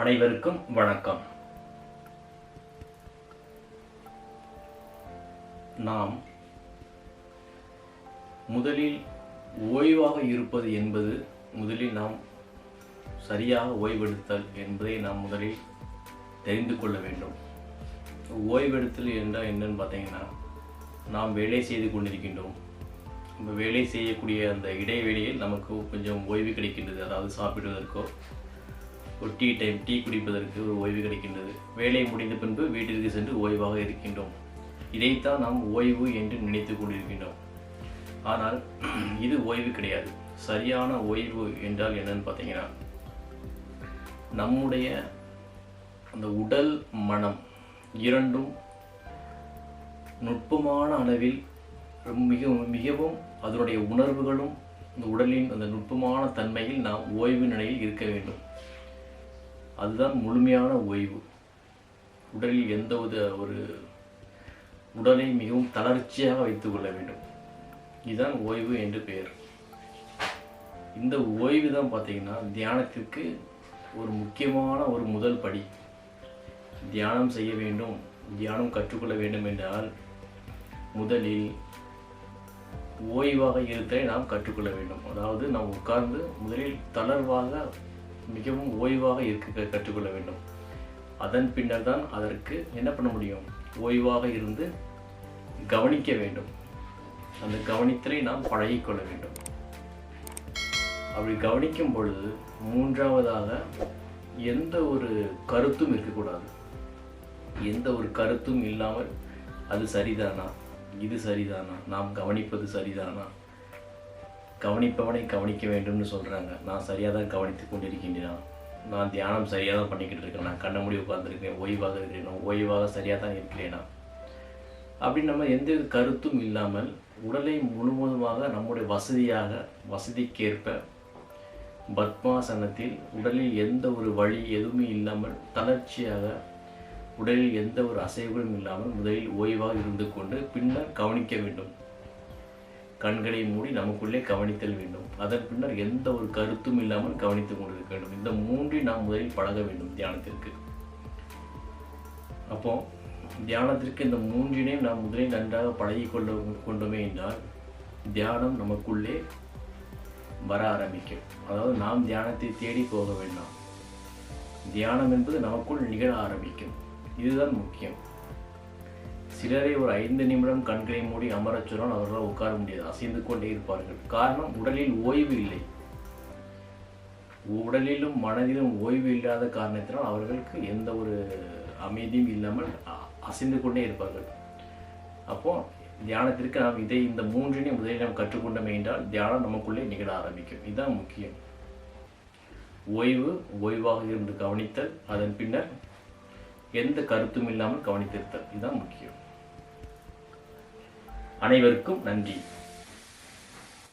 அனைவருக்கும் வணக்கம். நாம் முதலில் ஓய்வாக இருப்பது என்பது முதலில் நாம் சரியாக ஓய்வெடுத்தல் என்பதை நாம் முதலில் தெரிந்து கொள்ள வேண்டும். ஓய்வெடுத்தல் என்றால் என்னன்னு பார்த்தீங்கன்னா நாம் வேலை செய்து கொண்டிருக்கின்றோம். நம்ம வேலை செய்யக்கூடிய அந்த இடைவெளியில் நமக்கு கொஞ்சம் ஓய்வு கிடைக்கின்றது. அதாவது சாப்பிடுவதற்கோ ஒரு டீ டைம் டீ குடிப்பதற்கு ஒரு ஓய்வு கிடைக்கின்றது. வேலை முடிந்த பின்பு வீட்டிற்கு சென்று ஓய்வாக இருக்கின்றோம். இதைத்தான் நாம் ஓய்வு என்று நினைத்து கொண்டிருக்கின்றோம். ஆனால் இது ஓய்வு கிடையாது. சரியான ஓய்வு என்றால் என்னன்னு பார்த்தீங்கன்னா நம்முடைய அந்த உடல் மனம் இரண்டும் நுட்பமான அளவில் மிக மிகவும் அதனுடைய உணர்வுகளும் இந்த உடலின் அந்த நுட்பமான தன்மையில் நாம் ஓய்வு நிலையில் இருக்க வேண்டும். அதுதான் முழுமையான ஓய்வு. உடலில் எந்த வித ஒரு உடலை மிகவும் தளர்ச்சியாக வைத்துக் கொள்ள வேண்டும். இதுதான் ஓய்வு என்று பெயர். இந்த ஓய்வு தான் பார்த்தீங்கன்னா தியானத்திற்கு ஒரு முக்கியமான ஒரு முதல் படி. தியானம் செய்ய வேண்டும் தியானம் கற்றுக்கொள்ள வேண்டும் என்றால் முதலில் ஓய்வாக இருத்தலை நாம் கற்றுக்கொள்ள வேண்டும். அதாவது நாம் உட்கார்ந்து முதலில் தளர்வாக மிகவும் ஓய்வாக இருக்க கற்றுக்கொள்ள வேண்டும். அதன் பின்னர் தான் அதற்கு என்ன பண்ண முடியும்? ஓய்வாக இருந்து கவனிக்க வேண்டும். அந்த கவனித்தலை நாம் பழகிக்கொள்ள வேண்டும். அப்படி கவனிக்கும் பொழுது மூன்றாவதாக எந்த ஒரு கருத்தும் இருக்கக்கூடாது. எந்த ஒரு கருத்தும் இல்லாமல் அது சரிதானா? இது சரிதானா? நாம் கவனிப்பது சரிதானா? கவனிப்பவனை கவனிக்க வேண்டும்னு சொல்கிறாங்க நான் சரியாக தான் கவனித்து கொண்டிருக்கின்றேன்? நான் தியானம் சரியாக தான் பண்ணிக்கிட்டு இருக்கேன் நான் கண்ண மூடி உட்காந்துருக்கேன் ஓய்வாக இருக்கிறேனோ? ஓய்வாக சரியாக தான் இருக்கிறேனா? அப்படி நம்ம எந்த கருத்தும் இல்லாமல் உடலை முழுவதுமாக நம்முடைய வசதியாக வசதிக்கேற்ப பத்மாசனத்தில் உடலில் எந்த ஒரு வழி எதுவுமே இல்லாமல் தளர்ச்சியாக உடலில் எந்த ஒரு அசைவுகளும் இல்லாமல் முதலில் ஓய்வாக இருந்து கொண்டு பின்னர் கவனிக்க வேண்டும். கண்களை மூடி நமக்குள்ளே கவனித்தல் வேண்டும். அதன் பின்னர் எந்த ஒரு கருத்தும் இல்லாமல் கவனித்துக் கொண்டிருக்க வேண்டும். இந்த மூன்றை நாம் முதலில் பழக வேண்டும் தியானத்திற்கு. அப்போ தியானத்திற்கு இந்த மூன்றினையும் நாம் முதலில் நன்றாக பழகி கொள்ள கொண்டோமே என்றால் தியானம் நமக்குள்ளே வர ஆரம்பிக்கும். அதாவது நாம் தியானத்தை தேடி போக வேண்டாம். தியானம் என்பது நமக்குள் நிகழ ஆரம்பிக்கும். இதுதான் முக்கியம். சிலரை ஒரு ஐந்து நிமிடம் கண்களை மூடி அமரச் சொன்னால் அவர்களால் உட்கார முடியாது. அசைந்து கொண்டே இருப்பார்கள். காரணம் உடலில் ஓய்வு இல்லை. உடலிலும் மனதிலும் ஓய்வு இல்லாத காரணத்தினால் அவர்களுக்கு எந்த ஒரு அமைதியும் இல்லாமல் அ- அசைந்து கொண்டே இருப்பார்கள். அப்போ தியானத்திற்கு நாம் இதை இந்த மூன்றினையும் முதலில் நாம் கற்றுக்கொண்டோமே என்றால் தியானம் நமக்குள்ளே நிகழ ஆரம்பிக்கும். இதுதான் முக்கியம். ஓய்வு ஓய்வாக இருந்து கவனித்தல் அதன் பின்னர் எந்த கருத்தும் இல்லாமல் கவனித்திருத்தல். இதுதான் முக்கியம். அனைவருக்கும் நன்றி.